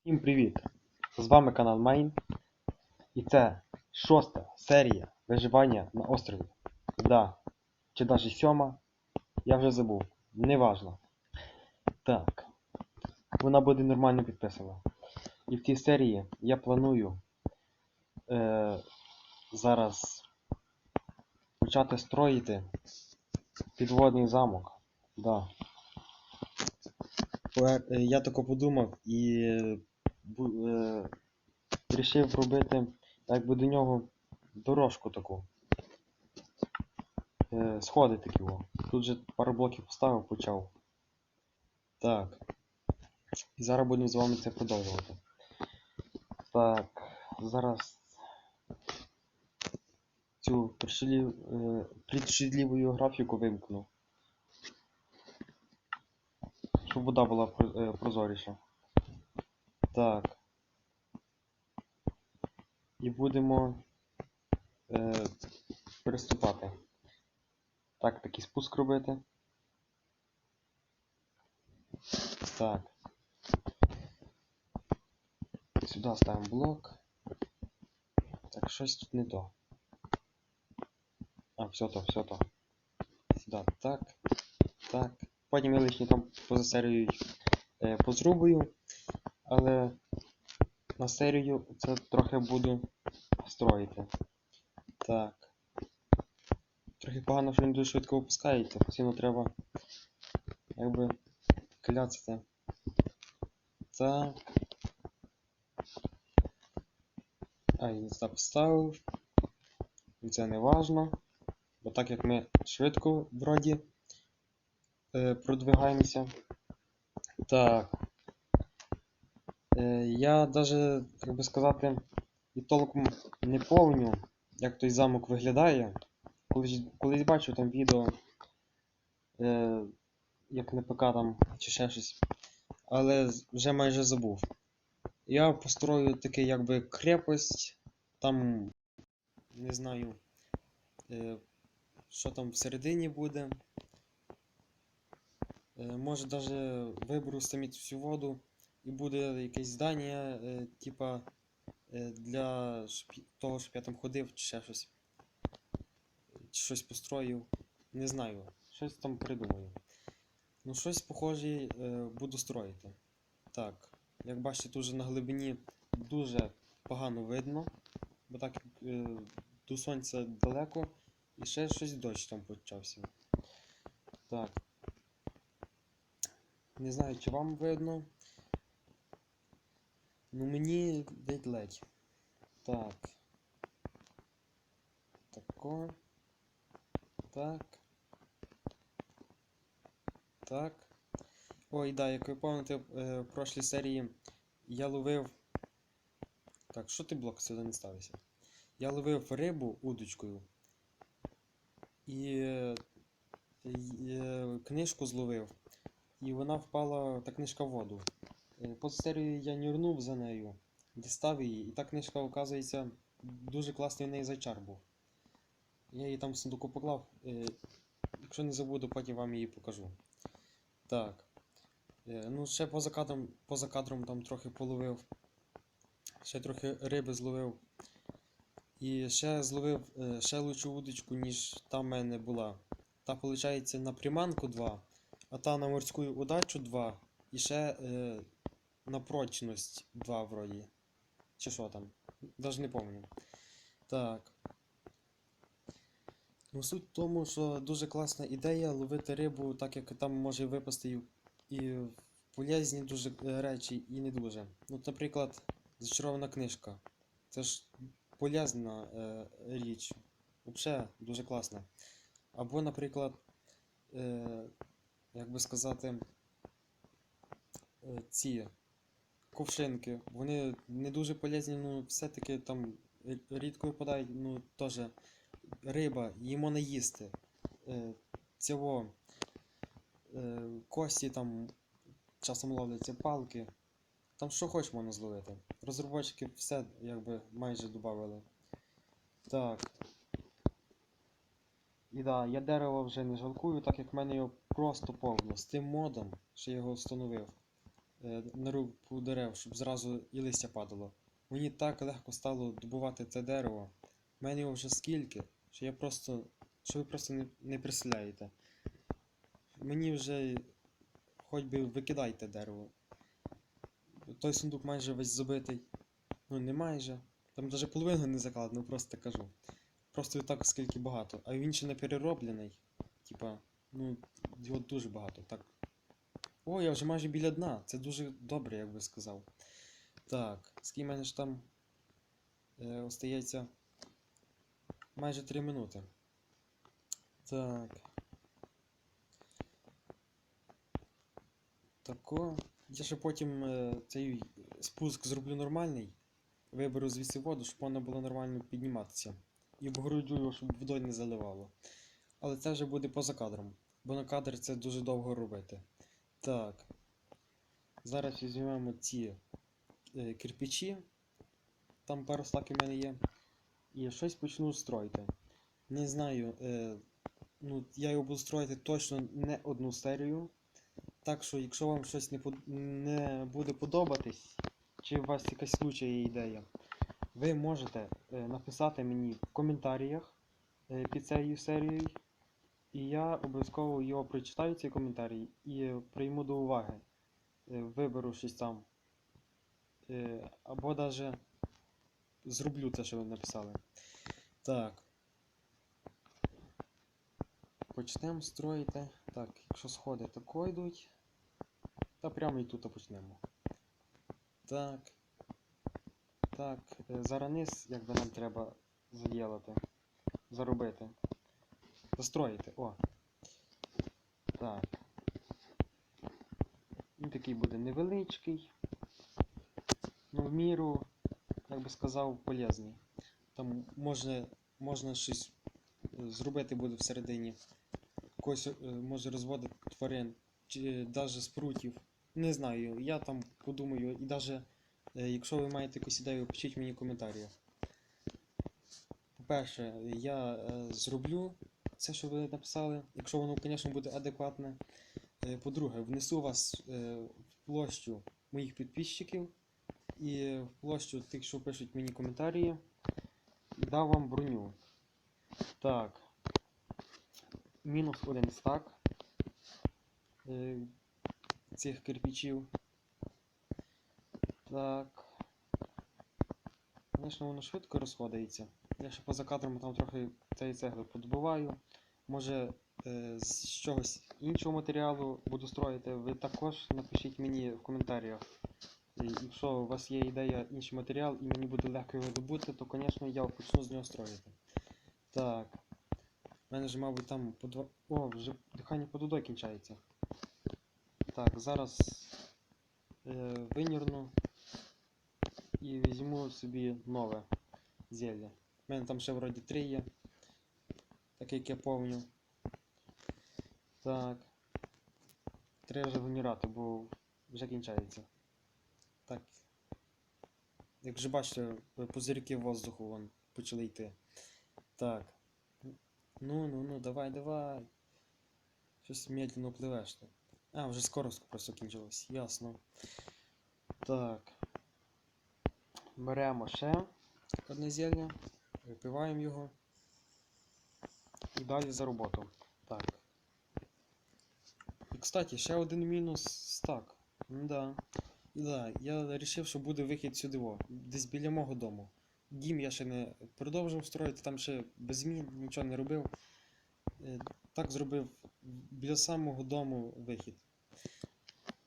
Всім привіт! З вами канал Майн. І це шоста серія виживання на острові. Да. Чи навіть сьома. Я вже забув. Неважно. Так. Вона буде нормально підписана. І в цій серії я планую е, зараз почати строїти підводний замок. Да. Е, Я тако подумав і е, рішив робити якби до нього дорожку таку. Е, сходи такі. О. Тут же пару блоків поставив, почав. Так. І зараз будемо з вами це продовжувати. Так, зараз цю пришилів, е, графіку вимкну. Щоб вода була е, прозоріша. Так. І будемо е, переступати. Так, такий спуск робити. Так. Сюди ставимо блок. Так, щось тут не то. А, все то, все то. Сюди так. Так. Потім я лишні там поза серією е, позрубую. Але на серію це трохи буду строїти. Так. Трохи погано, що він дуже швидко опускається, постійно треба якби кляцати. Так. А, я не поставив. І це не важно. Бо так як ми швидко вроді е, продвигаємося. Так. Е, я даже, як би сказати, і толком не помню, як той замок виглядає. Колись, колись бачив там відео, е, як на ПК там чи ще щось. Але вже майже забув. Я построю такий якби крепость, там не знаю, е, що там всередині буде. Е, може даже виберу самі цю воду і буде якесь здання, е, типа е, для того, щоб я там ходив, чи ще щось. Чи щось построїв. Не знаю. Щось там придумаю. Ну, щось похоже е, буду строїти. Так, як бачите, тут на глибині дуже погано видно, бо так е, до сонця далеко, і ще щось дощ там почався. Так. Не знаю, чи вам видно. Ну мені ледь-ледь. Так. Тако. Так. Так. Ой, да, як ви пам'ятаєте, е, в прошлій серії я ловив. Так, що ти блок сюди не ставишся? Я ловив рибу удочкою. І, е, й- е, книжку зловив. І вона впала, та книжка в воду. Е, Поза я нюрнув за нею, дістав її, і та книжка, оказується, дуже класний в неї зайчар був. Я її там в сундуку поклав. е, Якщо не забуду, потім вам її покажу. Так. Е, Ну, ще поза кадром, поза кадром там трохи половив. Ще трохи риби зловив. І ще зловив ще лучшу удочку, ніж та в мене була. Та, виходить, на приманку 2, а та на морську удачу 2. І ще на прочність 2 вроді. Чи що там? Даже не пам'ятаю. Так. Ну, суть в тому, що дуже класна ідея ловити рибу, так як там може випасти і, полезні дуже е, речі, і не дуже. Ну, наприклад, зачарована книжка. Це ж полезна е, річ. Взагалі дуже класна. Або, наприклад, е, як би сказати, е, ці ковшинки. Вони не дуже полезні, ну все-таки там рідко випадають, ну теж риба, її можна їсти. Е, цього е, кості там часом ловляться палки. Там що хоч можна зловити. Розробники все якби майже додали. Так. І да, я дерево вже не жалкую, так як в мене його просто повно. З тим модом, що я його встановив. Е, на рубку дерев, щоб зразу і листя падало. Мені так легко стало добувати це дерево. У мене його вже скільки, що я просто. що ви просто не, не представляєте. Мені вже хоч би викидайте дерево. Той сундук майже весь забитий. Ну не майже. Там навіть половину не закладено, просто кажу. Просто так скільки багато. А він ще не перероблений. Типа, ну, його дуже багато. Так. О, я вже майже біля дна. Це дуже добре, як би сказав. Так, скільки мене ж там е, остається майже 3 минути. Так. Тако. Я ще потім е, цей спуск зроблю нормальний. Виберу звідси воду, щоб вона була нормально підніматися. І його, щоб водою не заливало. Але це вже буде поза кадром. Бо на кадр це дуже довго робити. Так. Зараз візьмемо ці е, кирпичі. Там пару стаків в мене є. І щось почну строїти. Не знаю. Е, ну, я його буду строїти точно не одну серію. Так що, якщо вам щось не, под- не буде подобатись, чи у вас якась случая є ідея, ви можете е, написати мені в коментарях е, під цією серією. І я обов'язково його прочитаю, цей коментарій, і прийму до уваги. Е, Виберу щось там. Е, Або навіть зроблю те, що ви написали. Так. Почнемо строїти. Так, якщо сходи тако йдуть. Та прямо і тут почнемо. Так. Так, е, зараз низ, якби нам треба заділити. Заробити. Застроїти, о. Так. Він такий буде невеличкий. Ну, в міру, як би сказав, полезний. Там можна, можна щось е, зробити буде всередині. Когось е, може розводити тварин, чи навіть спрутів. Не знаю, я там подумаю, і навіть якщо ви маєте якусь ідею, пишіть мені в коментарях. По-перше, я е, зроблю це, що ви написали, якщо воно, звісно, буде адекватне. Е, По-друге, внесу вас е, в площу моїх підписчиків і в площу тих, що пишуть мені коментарі, дав вам броню. Так. Мінус один стак е, цих кирпичів. Так. Звісно, воно швидко розходиться. Я ще поза кадром там трохи цієї цегли подобуваю. Може е, з чогось іншого матеріалу буду строїти. Ви також напишіть мені в коментарях. Якщо у вас є ідея інший матеріал і мені буде легко його добути, то, звісно, я почну з нього строїти. Так. У мене ж, мабуть, там по два. О, вже дихання под водою кінчається. Так, зараз е, винірну і візьму собі нове зілля. У мене там ще вроді три є. Так як я помню. Так. Треба вже бо вже кінчається. Так. Як вже бачите, пузирки воздуху вон почали йти. Так. Ну, ну, ну, давай, давай. Щось медленно пливеш ти. А, вже скорость просто кінчилась. Ясно. Так. Беремо ще одне зілля, випиваємо його. І далі за роботу. Так. І, кстати, ще один мінус стак. Да. Да, я вирішив, що буде вихід сюди, во, десь біля мого дому. Дім я ще не продовжив строїти, там ще без змін, нічого не робив. Е, Так зробив біля самого дому вихід.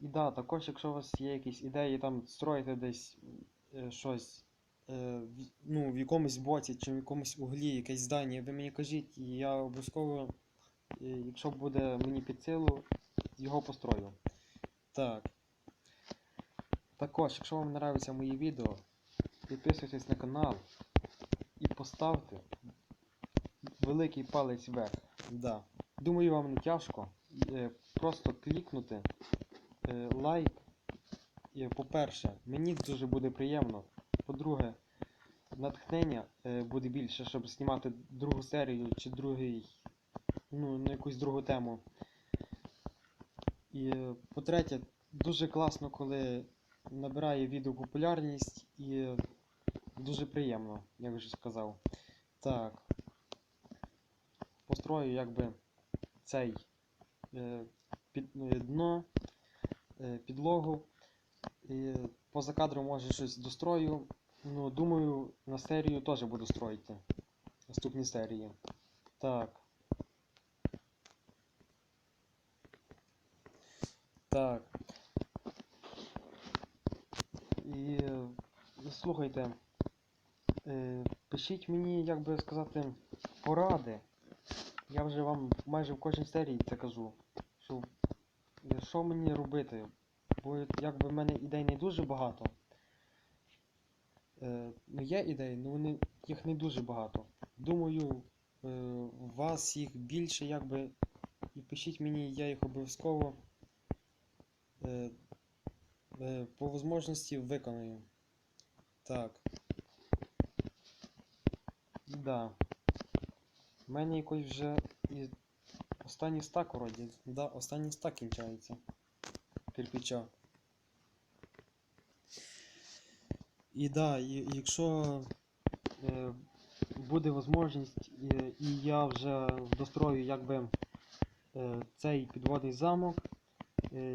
І да, також, якщо у вас є якісь ідеї там строїти десь е, щось ну, в якомусь боці чи в якомусь углі, якесь здання, ви мені кажіть, і я обов'язково, е, якщо буде мені під силу, його построю. Так. Також, якщо вам подобаються мої відео, підписуйтесь на канал і поставте великий палець вверх. Да. Думаю, вам не тяжко. Е, Просто клікнути е, лайк. По-перше, мені дуже буде приємно. По-друге, натхнення е, буде більше, щоб знімати другу серію чи другий, ну, на якусь другу тему. І е, по-третє, дуже класно, коли набирає відео популярність і дуже приємно, як вже сказав. Так. Построю якби цей е, під, е, дно, е, підлогу. І поза кадром може щось дострою. Ну, думаю, на серію теж буду строїти. Наступні серії. Так. Так. І е, слухайте, е, пишіть мені, як би сказати, поради. Я вже вам майже в кожній серії це кажу. Що, що мені робити? Бо якби в мене ідей не дуже багато. Е, ну є ідеї, але вони, їх не дуже багато. Думаю, е, у вас їх більше, якби. І пишіть мені, я їх обов'язково е, е, по можливості виконую. Так. Да. У мене якось вже і останній стак вроді. Да, останній стак кінчається. Кирпича. І да, якщо е, буде можливість, і, і я вже дострою якби е, цей підводний замок, е,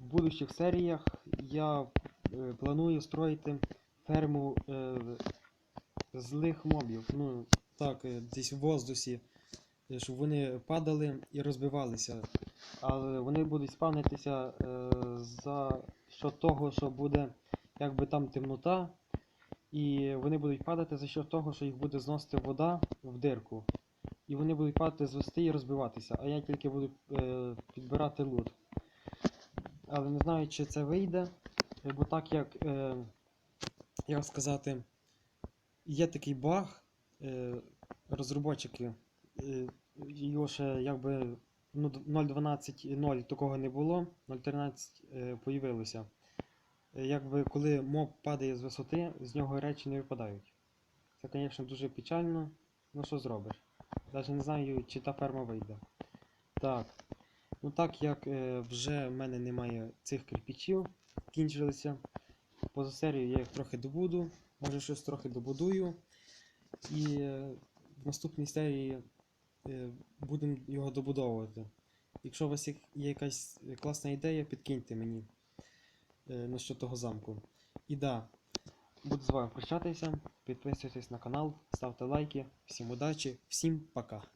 в будущих серіях я е, планую строїти ферму е, злих мобів. Ну, так, е, десь в воздусі, е, щоб вони падали і розбивалися. Але вони будуть спавнитися е, за що того, що буде якби там темнота, і вони будуть падати за що того, що їх буде зносити вода в дирку. І вони будуть падати з висоти і розбиватися, а я тільки буду е, підбирати лут. Але не знаю, чи це вийде, е, бо так як, е, як сказати, є такий баг, е, розробочики, е, його ще якби ну, 0.12.0 такого не було, 0.13 е, появилося. Е, Якби коли моб падає з висоти, з нього речі не випадають. Це, звісно, дуже печально. Ну що зробиш? Навіть не знаю, чи та ферма вийде. Так. Ну так як е, вже в мене немає цих кирпичів, кінчилися. Поза серію я їх трохи добуду, може щось трохи добудую. І е, в наступній серії е, будемо його добудовувати. Якщо у вас є якась класна ідея, підкиньте мені на що того замку. І да, буду з вами прощатися. Підписуйтесь на канал, ставте лайки. Всім удачі, всім пока.